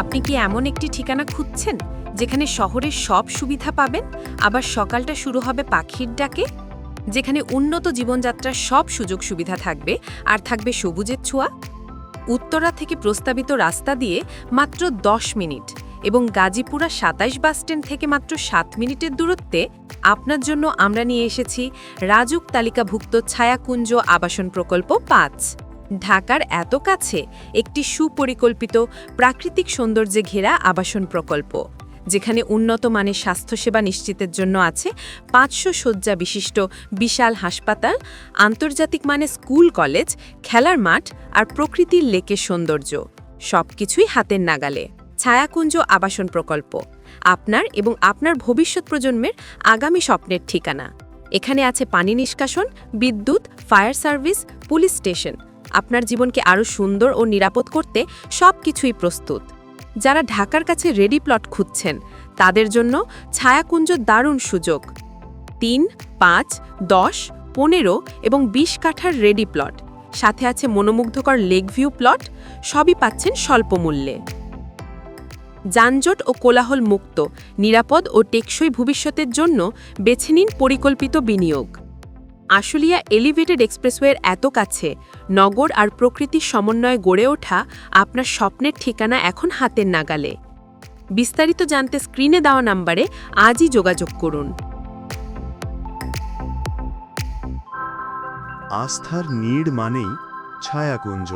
আপনি কি এমন একটি ঠিকানা খুঁজছেন যেখানে শহরের সব সুবিধা পাবেন? আবার সকালটা শুরু হবে পাখির ডাকে? যেখানে উন্নত জীবনযাত্রার সব সুযোগ সুবিধা থাকবে আর থাকবে সবুজের ছোঁয়া? উত্তরা থেকে প্রস্তাবিত রাস্তা দিয়ে মাত্র দশ মিনিট এবং গাজীপুরা সাতাইশ বাসস্ট্যান্ড থেকে মাত্র সাত মিনিটের দূরত্বে আপনার জন্য আমরা নিয়ে এসেছি রাজুক তালিকাভুক্ত ছায়াকুঞ্জ আবাসন প্রকল্প পাঁচ। ঢাকার এত কাছে একটি সুপরিকল্পিত প্রাকৃতিক সৌন্দর্যে ঘেরা আবাসন প্রকল্প, যেখানে উন্নত মানের স্বাস্থ্যসেবা নিশ্চিতের জন্য আছে পাঁচশো শয্যা বিশিষ্ট বিশাল হাসপাতাল, আন্তর্জাতিক মানে স্কুল কলেজ, খেলার মাঠ আর প্রকৃতির লেকের সৌন্দর্য, সবকিছুই হাতের নাগালে। ছায়াকুঞ্জ আবাসন প্রকল্প, আপনার এবং আপনার ভবিষ্যৎ প্রজন্মের আগামী স্বপ্নের ঠিকানা। এখানে আছে পানি নিষ্কাশন, বিদ্যুৎ, ফায়ার সার্ভিস, পুলিশ স্টেশন। আপনার জীবনকে আরও সুন্দর ও নিরাপদ করতে সব কিছুই প্রস্তুত। যারা ঢাকার কাছে রেডি প্লট খুঁজছেন, তাদের জন্য ছায়াকুঞ্জ দারুণ সুযোগ। তিন, পাঁচ, দশ, পনেরো এবং বিশ কাঠার রেডি প্লট সাথে আছে মনোমুগ্ধকর লেক ভিউ প্লট সবই পাচ্ছেন স্বল্প মূল্যে। যানজট ও কোলাহল মুক্ত, নিরাপদ ও টেকসই ভবিষ্যতের জন্য বেছে নিন পরিকল্পিত বিনিয়োগ। আশুলিয়া এলিভেটেড এক্সপ্রেসওয়ের এত কাছে, নগর আর প্রকৃতির সমন্বয়ে গড়ে ওঠা আপনার স্বপ্নের ঠিকানা এখন হাতের নাগালে। বিস্তারিত জানতে স্ক্রিনে দেওয়া নাম্বারে আজই যোগাযোগ করুন। আস্থার নীড় মানেই ছায়াকুঞ্জ।